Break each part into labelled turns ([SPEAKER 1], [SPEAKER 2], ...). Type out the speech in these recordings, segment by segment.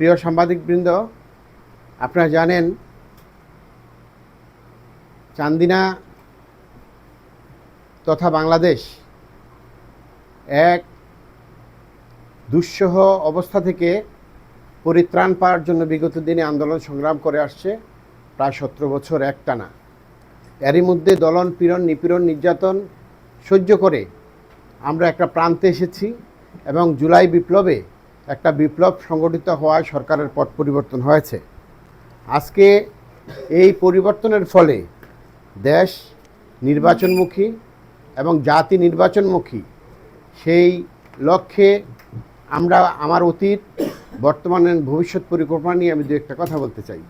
[SPEAKER 1] প্রিয় সাংবাদিকবৃন্দ, আপনারা জানেন চান্দিনা তথা বাংলাদেশ এক দুঃসহ অবস্থা থেকে পরিত্রাণ পাওয়ার জন্য বিগত দিনে আন্দোলন সংগ্রাম করে আসছে প্রায় সতেরো বছর একটানা। এরই মধ্যে দলন, পীড়ন, নিপীড়ন, নির্যাতন সহ্য করে আমরা একটা প্রান্তে এসেছি এবং জুলাই বিপ্লবে একটা বিপ্লব সংগঠিত হওয়ায় সরকারের পট পরিবর্তন হয়েছে। আজকে এই পরিবর্তনের ফলে দেশ নির্বাচনমুখী এবং জাতি নির্বাচনমুখী, সেই লক্ষ্যে আমরা আমার অতীত, বর্তমানের ভবিষ্যৎ পরিকল্পনা নিয়ে আমি দু একটা কথা বলতে চাই।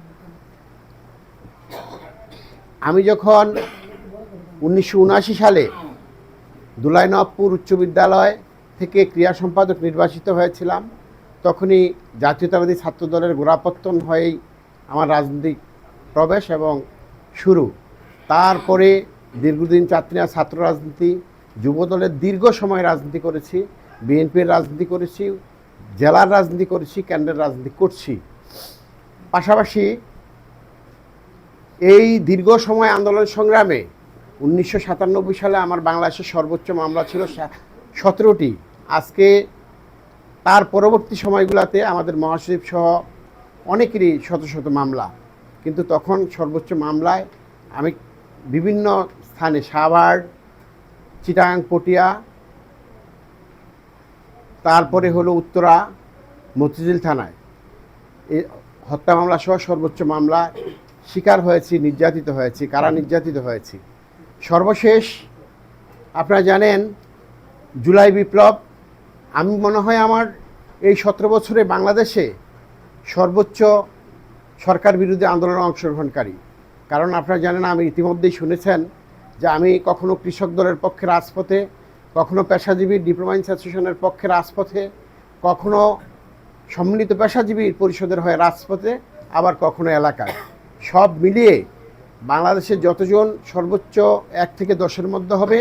[SPEAKER 1] আমি যখন উনিশশো উনআশি সালে দুলাইনবপুর উচ্চ বিদ্যালয় থেকে ক্রীড়া সম্পাদক নির্বাচিত হয়েছিলাম তখনই জাতীয়তাবাদী ছাত্র দলের গোড়াপত্তন হয়েই আমার রাজনৈতিক প্রবেশ এবং শুরু। তারপরে দীর্ঘদিন চাত্রিয়া ছাত্র রাজনীতি, যুবদলের দীর্ঘ সময় রাজনীতি করেছি, বিএনপির রাজনীতি করেছি, জেলার রাজনীতি করেছি, কেন্দ্রের রাজনীতি করছি। পাশাপাশি এই দীর্ঘ সময় আন্দোলন সংগ্রামে উনিশশো সাতানব্বই সালে আমার বাংলাদেশের সর্বোচ্চ মামলা ছিল সতেরোটি। আজকে তার পরবর্তী সময়গুলোতে আমাদের মহাসচিব সহ অনেকেরই শত শত মামলা। কিন্তু তখন সর্বোচ্চ মামলায় আমি বিভিন্ন স্থানে সাভার চিটাং পটিয়া, তারপরে হলো উত্তরা, মতিঝিল থানায়। এই হত্যা মামলা সহ সর্বোচ্চ মামলা শিকার হয়েছি, নির্যাতিত হয়েছি। কারা নির্যাতিত হয়েছি? সর্বশেষ আপনারা জানেন, জুলাই বিপ্লব আমি মনে হয় আমার এই সতেরো বছরে বাংলাদেশে সর্বোচ্চ সরকার বিরুদ্ধে আন্দোলনে অংশগ্রহণকারী। কারণ আপনারা জানেন, আমি ইতিমধ্যেই শুনেছেন যে আমি কখনো কৃষক দলের পক্ষে রাজপথে, কখনো পেশাজীবী ডিপ্লোমা অ্যাসোসিয়েশনের পক্ষে রাজপথে, কখনো সম্মিলিত পেশাজীবী পরিষদের হয়ে রাজপথে, আবার কখনো এলাকায়। সব মিলিয়ে বাংলাদেশের যতজন সর্বোচ্চ এক থেকে দশের মধ্যে হবে,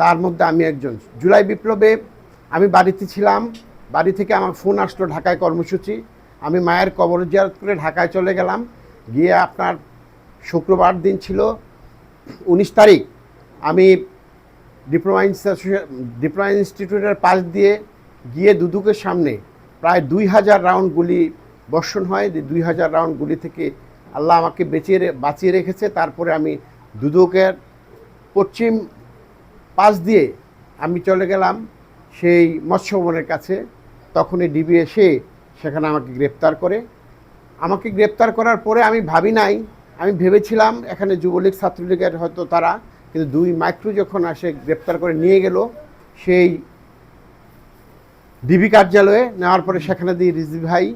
[SPEAKER 1] তার মধ্যে আমি একজন। জুলাই বিপ্লবে আমি বাড়িতে ছিলাম, বাড়ি থেকে আমার ফোন আসলো ঢাকায় কর্মসূচি। আমি মায়ের কবর জিয়ারত করে ঢাকায় চলে গেলাম। গিয়ে আপনার শুক্রবার দিন ছিল উনিশ তারিখ। আমি ডিপ্লোমা ডিপ্লোমা ইনস্টিটিউটের পাশ দিয়ে গিয়ে দুদুকের সামনে প্রায় দুই হাজার রাউন্ড গুলি বর্ষণ হয়। দুই হাজার রাউন্ড গুলি থেকে আল্লাহ আমাকে বেঁচিয়ে বাঁচিয়ে রেখেছে। তারপরে আমি দুদকের পশ্চিম পাশ দিয়ে আমি চলে গেলাম। সেই মৎস্য ভবনের কাছে, তখনই ডিবি এসে সেখানে আমাকে গ্রেপ্তার করে। আমাকে গ্রেপ্তার করার পরে আমি ভাবি নাই, আমি ভেবেছিলাম এখানে যুবলীগ, ছাত্রলীগের হয়তো তারা, কিন্তু দুই মাইক্রো যখন আসে গ্রেপ্তার করে নিয়ে গেল, সেই ডিবি কার্যালয়ে নেওয়ার পরে সেখানে দিয়ে রিজি ভাই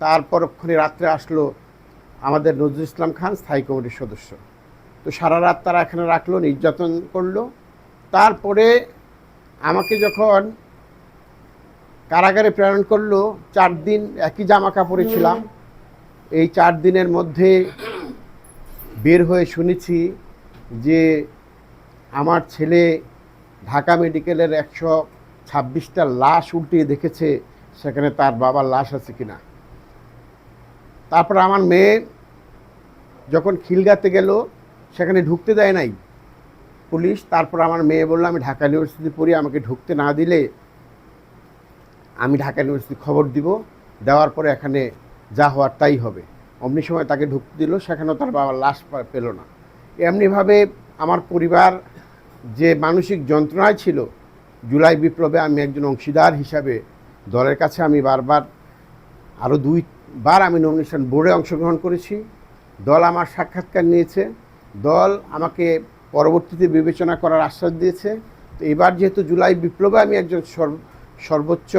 [SPEAKER 1] তারপর ওখানে রাত্রে আসলো আমাদের নজরুল ইসলাম খান, স্থায়ী কমিটির সদস্য। তো সারা রাত তারা এখানে রাখল, নির্যাতন করল। তারপরে আমাকে যখন কারাগারে প্রেরণ করল চার দিন একই জামা কাপড়ে ছিলাম। এই চার দিনের মধ্যে বের হয়ে শুনেছি যে আমার ছেলে ঢাকা মেডিকেলের একশো ছাব্বিশটা লাশ উল্টিয়ে দেখেছে সেখানে তার বাবার লাশ আছে কিনা। তারপর আমার মেয়ে যখন খিলগাতে গেল সেখানে ঢুকতে দেয় নাই পুলিশ। তারপর আমার মেয়ে বলল আমি ঢাকা ইউনিভার্সিটি পড়ি আমাকে ঢুকতে না দিলে আমি ঢাকা ইউনিভার্সিটি খবর দিব, দেওয়ার পরে এখানে যা হওয়ার তাই হবে। অমনি সময় তাকে ঢুকতে দিল, সেখানেও তার বাবার লাশ পেল না। এমনিভাবে আমার পরিবার যে মানসিক যন্ত্রণায় ছিল, জুলাই বিপ্লবে আমি একজন অংশীদার হিসাবে দলের কাছে আমি বারবার আরও দুইবার আমি নমিনেশন বোর্ডে অংশগ্রহণ করেছি। দল আমার সাক্ষাৎকার নিয়েছে। দল আমাকে পরবর্তীতে বিবেচনা করার আশ্বাস দিয়েছে। তো এবার যেহেতু জুলাই বিপ্লবে আমি একজন সর্ব- সর্বোচ্চ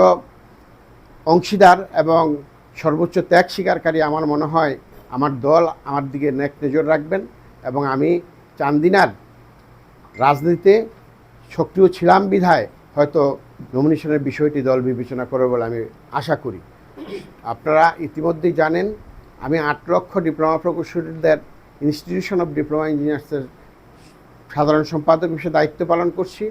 [SPEAKER 1] অংশীদার এবং সর্বোচ্চ ত্যাগ স্বীকারকারী আমার মনে হয় আমার দল আমার দিকে নেক নজর রাখবেন এবং আমি চান্দিনার রাজনীতিতে সক্রিয় ছিলাম বিধায় হয়তো নমিনেশনের বিষয়টি দল বিবেচনা করবে বলে আমি আশা করি। আপনারা ইতিমধ্যেই জানেন, আমি আট লক্ষ ডিপ্লোমা প্রকৌশলীদের ইনস্টিটিউশন অফ ডিপ্লোমা ইঞ্জিনিয়ার্সের সাধারণ সম্পাদক হিসেবে দায়িত্ব পালন করছি।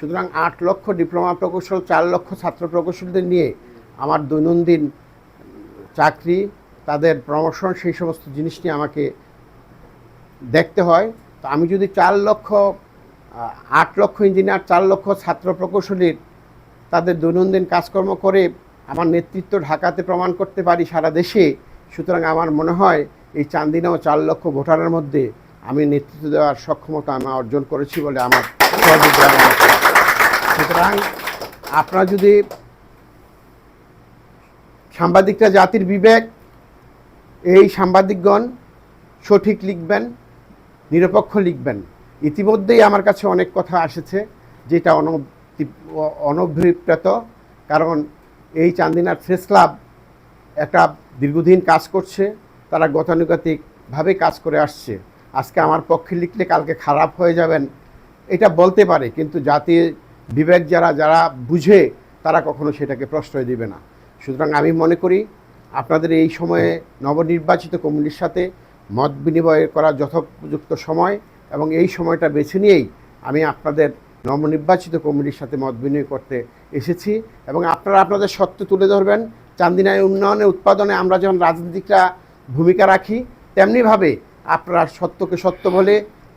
[SPEAKER 1] সুতরাং আট লক্ষ ডিপ্লোমা প্রকৌশল, চার লক্ষ ছাত্র প্রকৌশলীদের নিয়ে আমার দৈনন্দিন চাকরি, তাদের প্রমোশন সেই সমস্ত জিনিস নিয়ে আমাকে দেখতে হয় তো আমি যদি চার লক্ষ আট লক্ষ ইঞ্জিনিয়ার চার লক্ষ ছাত্র প্রকৌশলীর তাদের দৈনন্দিন কাজকর্ম করে আমার নেতৃত্ব ঢাকাতে প্রমাণ করতে পারি সারা দেশে, সুতরাং আমার মনে হয় এই চান্দিনা ও চার লক্ষ ভোটারের মধ্যে আমি নেতৃত্ব দেওয়ার সক্ষমতা আমি অর্জন করেছি বলে আমার। সুতরাং আপনারা যদি সাংবাদিকরা জাতির বিবেক, এই সাংবাদিকগণ সঠিক লিখবেন, নিরপেক্ষ লিখবেন। ইতিমধ্যেই আমার কাছে অনেক কথা এসেছে যেটা অন অনভিপ্রেত, কারণ এই চান্দিনার প্রেস ক্লাব একটা দীর্ঘদিন কাজ করছে, তারা গতানুগতিকভাবে কাজ করে আসছে। আজকে আমার পক্ষে লিখলে কালকে খারাপ হয়ে যাবেন, এটা বলতে পারে, কিন্তু জাতির বিবেক যারা যারা বুঝে, তারা কখনো সেটাকে প্রশ্রয় দিবে না। সুতরাং আমি মনে করি, আপনাদের এই সময়ে নবনির্বাচিত কমিটির সাথে মত বিনিময় করার যথোপযুক্ত সময় এবং এই সময়টা বেছে নিয়েই আমি আপনাদের নবনির্বাচিত কমিটির সাথে মত বিনিময় করতে এসেছি এবং আপনারা আপনাদের সত্য তুলে ধরবেন। চান্দিনায় উন্নয়নে, উৎপাদনে আমরা যেমন রাজনীতিকরা ভূমিকা রাখি, তেমনিভাবে আপনারা সত্যকে সত্য বলে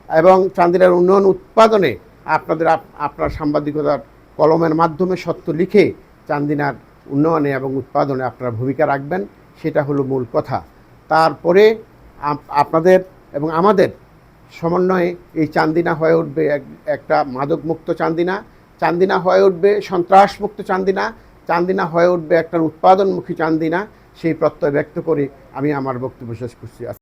[SPEAKER 1] এবং চান্দিনার উন্নয়ন, উৎপাদনে আপনাদের আপ- আপনার সাংবাদিকতার কলমের মাধ্যমে সত্য লিখে চান্দিনার উন্নয়নে এবং উৎপাদনে আপনারা ভূমিকা রাখবেন, সেটা হলো মূল কথা। তারপরে আপনাদের এবং আমাদের সমন্বয়ে এই চান্দিনা হয়ে উঠবে এক- একটা মাদকমুক্ত চান্দিনা। চান্দিনা হয়ে উঠবে সন্ত্রাসমুক্ত চান্দিনা। চান্দিনা হয়ে উঠবে একটা উৎপাদনমুখী চান্দিনা। সেই প্রত্যয় ব্যক্ত করে আমি আমার বক্তব্য শেষ করছি।